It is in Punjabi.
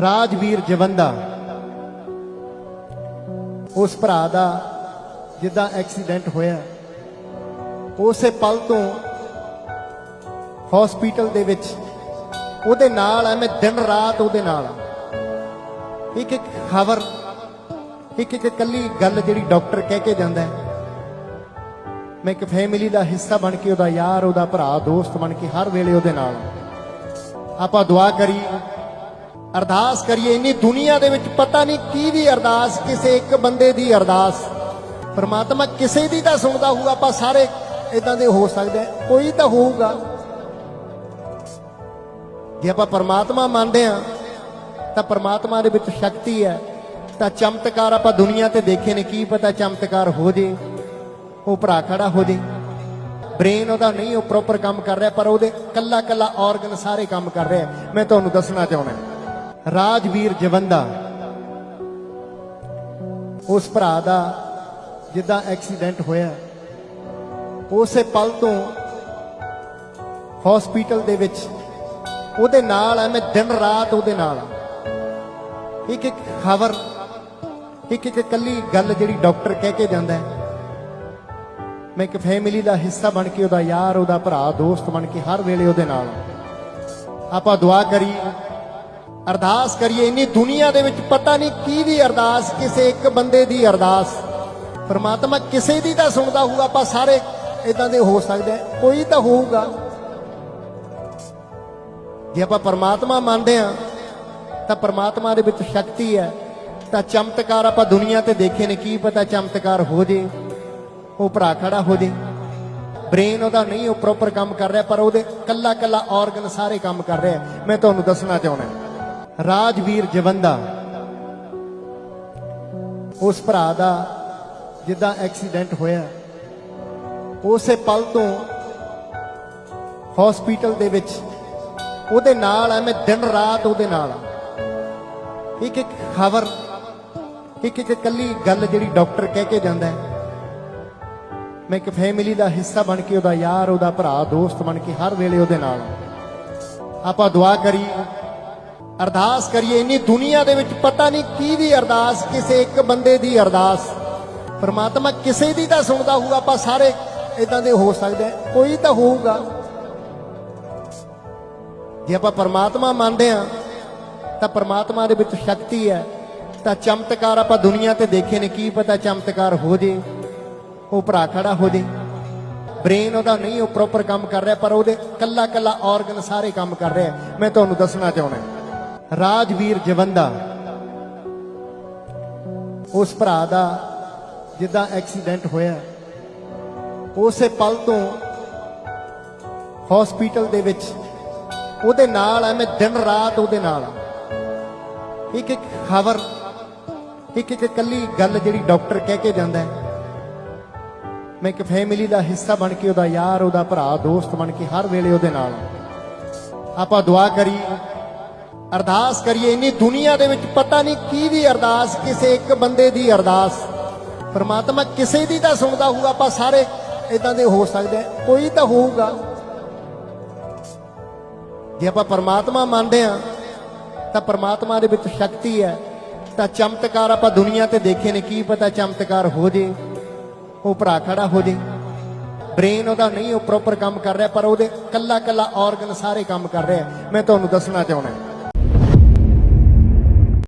ਰਾਜਵੀਰ ਜਵੰਦਾ। ਉਸ ਭਰਾ ਦਾ ਜਿੱਦਾਂ ਐਕਸੀਡੈਂਟ ਹੋਇਆ, ਉਸੇ ਪਲ ਤੋਂ ਹਸਪੀਟਲ ਦੇ ਵਿੱਚ, ਉਹਦੇ ਨਾਲ ਆ, ਮੈਂ ਦਿਨ ਰਾਤ ਉਹਦੇ ਨਾਲ ਆ। ਇੱਕ ਇੱਕ ਖਬਰ, ਇੱਕ ਇੱਕ ਕੱਲੀ ਗੱਲ ਜਿਹੜੀ ਡਾਕਟਰ ਕਹਿ ਕੇ ਜਾਂਦਾ ਹੈ। ਮੈਂ ਇੱਕ ਫੈਮਿਲੀ ਦਾ ਹਿੱਸਾ ਬਣ ਕੇ ਉਹਦਾ ਯਾਰ, ਉਹਦਾ ਭਰਾ, ਦੋਸਤ ਬਣ ਕੇ ਹਰ ਵੇਲੇ ਉਹਦੇ ਨਾਲ ਆਪਾਂ ਦੁਆ ਕਰੀਏ ਅਰਦਾਸ ਕਰੀਏ, ਇੰਨੀ ਦੁਨੀਆ ਦੇ ਵਿੱਚ ਪਤਾ ਨਹੀਂ ਕੀ ਦੀ ਅਰਦਾਸ, ਕਿਸੇ ਇੱਕ ਬੰਦੇ ਦੀ ਅਰਦਾਸ। ਪਰਮਾਤਮਾ ਕਿਸੇ ਦੀ ਤਾਂ ਸੁਣਦਾ ਹੋਊਗਾ, ਆਪਾਂ ਸਾਰੇ ਇਦਾਂ ਦੇ ਹੋ ਸਕਦੇ ਕੋਈ ਤਾਂ ਹੋਊਗਾ। ਜੇ ਆਪਾਂ ਪਰਮਾਤਮਾ ਮੰਨਦੇ ਆ ਤਾਂ ਪਰਮਾਤਮਾ ਦੇ ਵਿੱਚ ਸ਼ਕਤੀ ਹੈ। ਤਾਂ ਚਮਤਕਾਰ ਆਪਾਂ ਦੁਨੀਆ ਤੇ ਦੇਖੇ ਨੇ, ਕੀ ਪਤਾ ਚਮਤਕਾਰ ਹੋ ਜੇ, ਉਹ ਭਰਾ ਖੜਾ ਹੋ ਜੇ। ਬ੍ਰੇਨ ਉਹਦਾ ਨਹੀਂ, ਉਹ ਪ੍ਰੋਪਰ ਕੰਮ ਕਰ ਰਿਹਾ, ਪਰ ਉਹਦੇ ਕੱਲਾ ਕੱਲਾ ਆਰਗਨ ਸਾਰੇ ਕੰਮ ਕਰ ਰਿਹਾ। ਮੈਂ ਤੁਹਾਨੂੰ ਦੱਸਣਾ ਚਾਹੁੰਦਾ। ਰਾਜਵੀਰ ਜਵੰਦਾ। ਉਸ ਭਰਾ ਦਾ ਜਿੱਦਾਂ ਐਕਸੀਡੈਂਟ ਹੋਇਆ, ਉਸੇ ਪਲ ਤੋਂ ਹਸਪੀਟਲ ਦੇ ਵਿੱਚ, ਉਹਦੇ ਨਾਲ ਆ, ਮੈਂ ਦਿਨ ਰਾਤ ਉਹਦੇ ਨਾਲ ਇੱਕ ਇੱਕ ਖਬਰ, ਇੱਕ ਇੱਕ ਕੱਲੀ ਗੱਲ ਜਿਹੜੀ ਡਾਕਟਰ ਕਹਿ ਕੇ ਜਾਂਦਾ ਹੈ। ਮੈਂ ਇੱਕ ਫੈਮਿਲੀ ਦਾ ਹਿੱਸਾ ਬਣ ਕੇ ਉਹਦਾ ਯਾਰ, ਉਹਦਾ ਭਰਾ, ਦੋਸਤ ਬਣ ਕੇ ਹਰ ਵੇਲੇ ਉਹਦੇ ਨਾਲ ਆਪਾਂ ਦੁਆ ਕਰੀਏ ਅਰਦਾਸ ਕਰੀਏ, ਇੰਨੀ ਦੁਨੀਆ ਦੇ ਵਿੱਚ ਪਤਾ ਨਹੀਂ ਕੀ ਦੀ ਅਰਦਾਸ, ਕਿਸੇ ਇੱਕ ਬੰਦੇ ਦੀ ਅਰਦਾਸ। ਪਰਮਾਤਮਾ ਕਿਸੇ ਦੀ ਤਾਂ ਸੁਣਦਾ ਹੋਊਗਾ ਆਪਾਂ ਸਾਰੇ ਇਦਾਂ ਦੇ ਹੋ ਸਕਦੇ ਕੋਈ ਤਾਂ ਹੋਊਗਾ। ਜੇ ਆਪਾਂ ਪਰਮਾਤਮਾ ਮੰਨਦੇ ਆ ਤਾਂ ਪਰਮਾਤਮਾ ਦੇ ਵਿੱਚ ਸ਼ਕਤੀ ਹੈ। ਤਾਂ ਚਮਤਕਾਰ ਆਪਾਂ ਦੁਨੀਆ ਤੇ ਦੇਖੇ ਨੇ, ਕੀ ਪਤਾ ਚਮਤਕਾਰ ਹੋ ਜੇ, ਉਹ ਭਰਾ ਖੜਾ ਹੋ ਜੇ। ਬ੍ਰੇਨ ਉਹਦਾ ਨਹੀਂ, ਉਹ ਪ੍ਰੋਪਰ ਕੰਮ ਕਰ ਰਿਹਾ, ਪਰ ਉਹਦੇ ਕੱਲਾ ਕੱਲਾ ਆਰਗਨ ਸਾਰੇ ਕੰਮ ਕਰ ਰਿਹਾ। ਮੈਂ ਤੁਹਾਨੂੰ ਦੱਸਣਾ ਚਾਹੁੰਦਾ। ਰਾਜਵੀਰ ਜਵੰਦਾ। ਉਸ ਭਰਾ ਦਾ ਜਿੱਦਾਂ ਐਕਸੀਡੈਂਟ ਹੋਇਆ, ਉਸੇ ਪਲ ਤੋਂ ਹਸਪੀਟਲ ਦੇ ਵਿੱਚ, ਉਹਦੇ ਨਾਲ ਆ, ਮੈਂ ਦਿਨ ਰਾਤ ਉਹਦੇ ਨਾਲ ਆ। ਇੱਕ ਇੱਕ ਖਬਰ, ਇੱਕ ਇੱਕ ਕੱਲੀ ਗੱਲ ਜਿਹੜੀ ਡਾਕਟਰ ਕਹਿ ਕੇ ਜਾਂਦਾ ਹੈ। ਮੈਂ ਇੱਕ ਫੈਮਿਲੀ ਦਾ ਹਿੱਸਾ ਬਣ ਕੇ ਉਹਦਾ ਯਾਰ, ਉਹਦਾ ਭਰਾ, ਦੋਸਤ ਬਣ ਕੇ ਹਰ ਵੇਲੇ ਉਹਦੇ ਨਾਲ ਆਪਾਂ ਦੁਆ ਕਰੀਏ ਅਰਦਾਸ ਕਰੀਏ, ਇੰਨੀ ਦੁਨੀਆ ਦੇ ਵਿੱਚ ਪਤਾ ਨਹੀਂ ਕੀ ਦੀ ਅਰਦਾਸ, ਕਿਸੇ ਇੱਕ ਬੰਦੇ ਦੀ ਅਰਦਾਸ। ਪਰਮਾਤਮਾ ਕਿਸੇ ਦੀ ਤਾਂ ਸੁਣਦਾ ਹੋਊਗਾ, ਆਪਾਂ ਸਾਰੇ ਇਦਾਂ ਦੇ ਹੋ ਸਕਦੇ ਕੋਈ ਤਾਂ ਹੋਊਗਾ। ਜੇ ਆਪਾਂ ਪਰਮਾਤਮਾ ਮੰਨਦੇ ਆ ਤਾਂ ਪਰਮਾਤਮਾ ਦੇ ਵਿੱਚ ਸ਼ਕਤੀ ਹੈ। ਤਾਂ ਚਮਤਕਾਰ ਆਪਾਂ ਦੁਨੀਆ ਤੇ ਦੇਖੇ ਨੇ, ਕੀ ਪਤਾ ਚਮਤਕਾਰ ਹੋ ਜੇ, ਉਹ ਭਰਾ ਖੜਾ ਹੋ ਜੇ। ਬ੍ਰੇਨ ਉਹਦਾ ਨਹੀਂ, ਉਹ ਪ੍ਰੋਪਰ ਕੰਮ ਕਰ ਰਿਹਾ, ਪਰ ਉਹਦੇ ਕੱਲਾ ਕੱਲਾ ਆਰਗਨ ਸਾਰੇ ਕੰਮ ਕਰ ਰਿਹਾ। ਮੈਂ ਤੁਹਾਨੂੰ ਦੱਸਣਾ ਚਾਹੁੰਦਾ ਰਾਜਵੀਰ ਜਵੰਦਾ। ਉਸ ਭਰਾ ਦਾ ਜਿੱਦਾਂ ਐਕਸੀਡੈਂਟ ਹੋਇਆ, ਉਸੇ ਪਲ ਤੋਂ ਹਸਪੀਟਲ ਦੇ ਵਿੱਚ, ਉਹਦੇ ਨਾਲ ਆ, ਮੈਂ ਦਿਨ ਰਾਤ ਉਹਦੇ ਨਾਲ ਆ। ਇੱਕ ਇੱਕ ਖਬਰ, ਇੱਕ ਇੱਕ ਕੱਲੀ ਗੱਲ ਜਿਹੜੀ ਡਾਕਟਰ ਕਹਿ ਕੇ ਜਾਂਦਾ ਹੈ। ਮੈਂ ਇੱਕ ਫੈਮਿਲੀ ਦਾ ਹਿੱਸਾ ਬਣ ਕੇ ਉਹਦਾ ਯਾਰ, ਉਹਦਾ ਭਰਾ, ਦੋਸਤ ਬਣ ਕੇ ਹਰ ਵੇਲੇ ਉਹਦੇ ਨਾਲ ਆਪਾਂ ਦੁਆ ਕਰੀਏ ਅਰਦਾਸ ਕਰੀਏ, ਇੰਨੀ ਦੁਨੀਆ ਦੇ ਵਿੱਚ ਪਤਾ ਨਹੀਂ ਕੀ ਦੀ ਅਰਦਾਸ, ਕਿਸੇ ਇੱਕ ਬੰਦੇ ਦੀ ਅਰਦਾਸ। ਪਰਮਾਤਮਾ ਕਿਸੇ ਦੀ ਤਾਂ ਸੁਣਦਾ ਹੋਊਗਾ, ਆਪਾਂ ਸਾਰੇ ਇਦਾਂ ਦੇ ਹੋ ਸਕਦੇ ਹਾਂ। ਕੋਈ ਤਾਂ ਹੋਊਗਾ। ਜੇ ਆਪਾਂ ਪਰਮਾਤਮਾ ਮੰਨਦੇ ਆ ਤਾਂ ਪਰਮਾਤਮਾ ਦੇ ਵਿੱਚ ਸ਼ਕਤੀ ਹੈ। ਤਾਂ ਚਮਤਕਾਰ ਆਪਾਂ ਦੁਨੀਆ ਤੇ ਦੇਖੇ ਨੇ, ਕੀ ਪਤਾ ਚਮਤਕਾਰ ਹੋ ਜੇ, ਉਹ ਭਰਾ ਖੜਾ ਹੋ ਜੇ। ਬ੍ਰੇਨ ਉਹਦਾ ਨਹੀਂ, ਉਹ ਪ੍ਰੋਪਰ ਕੰਮ ਕਰ ਰਿਹਾ, ਪਰ ਉਹਦੇ ਕੱਲਾ ਕੱਲਾ ਆਰਗਨ ਸਾਰੇ ਕੰਮ ਕਰ ਰਿਹਾ। ਮੈਂ ਤੁਹਾਨੂੰ ਦੱਸਣਾ ਚਾਹੁੰਦਾ।